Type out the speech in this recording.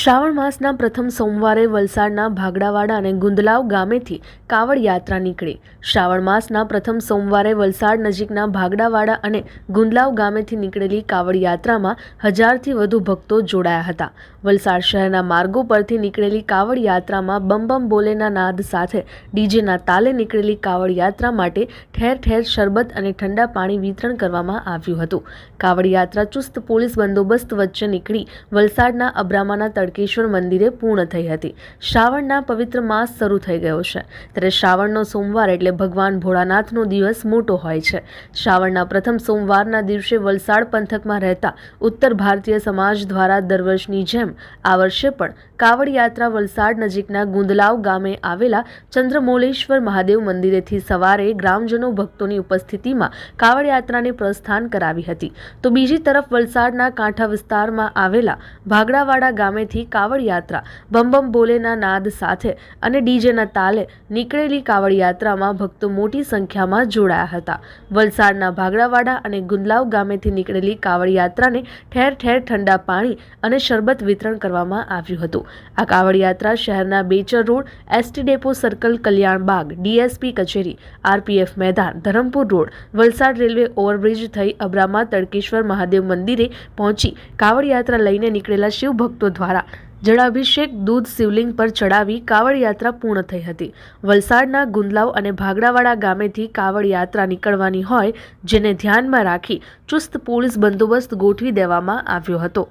શ્રાવણ માસના પ્રથમ સોમવારે વલસાડના ભાગડાવાડા અને ગુંદલાવ ગામેથી કાવડ યાત્રા નીકળી. શ્રાવણ માસના પ્રથમ સોમવારે વલસાડ નજીકના ભાગડાવાડા અને ગુંદલાવ ગામેથી નીકળેલી કાવડ યાત્રામાં હજારથી વધુ ભક્તો જોડાયા હતા. વલસાડ શહેરના માર્ગો પરથી નીકળેલી કાવડ યાત્રામાં બમ બમ બોલેના નાદ સાથે ડીજેના તાલે નીકળેલી કાવડ યાત્રા માટે ઠેર ઠેર શરબત અને ઠંડા પાણી વિતરણ કરવામાં આવ્યું હતું. કાવડ યાત્રા ચુસ્ત પોલીસ બંદોબસ્ત વચ્ચે નીકળી વલસાડના અબ્રામાના તડકેશ્વર મંદિરે પૂર્ણ થઈ હતી. શ્રાવણના પવિત્ર માસ શરૂ થઈ ગયો છે. ત્યારે શ્રાવણનો સોમવાર એટલે ભગવાન ભોળાનાથનો દિવસ મોટો હોય છે. શ્રાવણના પ્રથમ સોમવારના દિવસે વલસાડ પંથકમાં રહેતા ઉત્તર ભારતીય સમાજ દ્વારા દર વર્ષની જેમ આ વર્ષે પણ કાવડ યાત્રા વલસાડ નજીકના ગુંદલાવ ગામે આવેલા ચંદ્રમૌલેશ્વર મહાદેવ મંદિરેથી સવારે ગ્રામજનો ભક્તોની ઉપસ્થિતિમાં કાવડ યાત્રાને પ્રસ્થાન કરાવી હતી. તો બીજી તરફ વલસાડના કાંઠા વિસ્તારમાં આવેલા ભાગડાવાડા ગામેથી કાવડ યાત્રા બમ બોલેના નાદ સાથે અને ડીજેના તાલે નીકળેલી કાવડ યાત્રામાં ભક્તો મોટી સંખ્યામાં જોડાયા હતા. વલસાડના ભાગડાવાડા અને ગુંદલાવ ગામેથી નીકળેલી કાવડ યાત્રાને ઠેર ઠેર ઠંડા પાણી અને શરબત વિતરણ કરવામાં આવ્યું હતું. આ કાવડ યાત્રા શહેરના Bechar road, ST depot circle, Kalyan Bagh, DSP કચેરી, આરપીએફ મેદાન, Dharampur road, Valsad railway overbridge થઈ અબ્રામા તડકેશ્વર મહાદેવ મંદિરે પહોંચી કાવડ યાત્રા લઈને નીકળેલા શિવ ભક્તો દ્વારા જળાભિષેક, દૂધ શિવલિંગ પર ચડાવી કાવડ યાત્રા પૂર્ણ થઈ હતી. વલસાડના ગુંદલાવ અને ભાગડાવાડા ગામેથી કાવડ યાત્રા નીકળવાની હોય, જેને ધ્યાનમાં રાખી ચુસ્ત પોલીસ બંદોબસ્ત ગોઠવી દેવામાં આવ્યો હતો.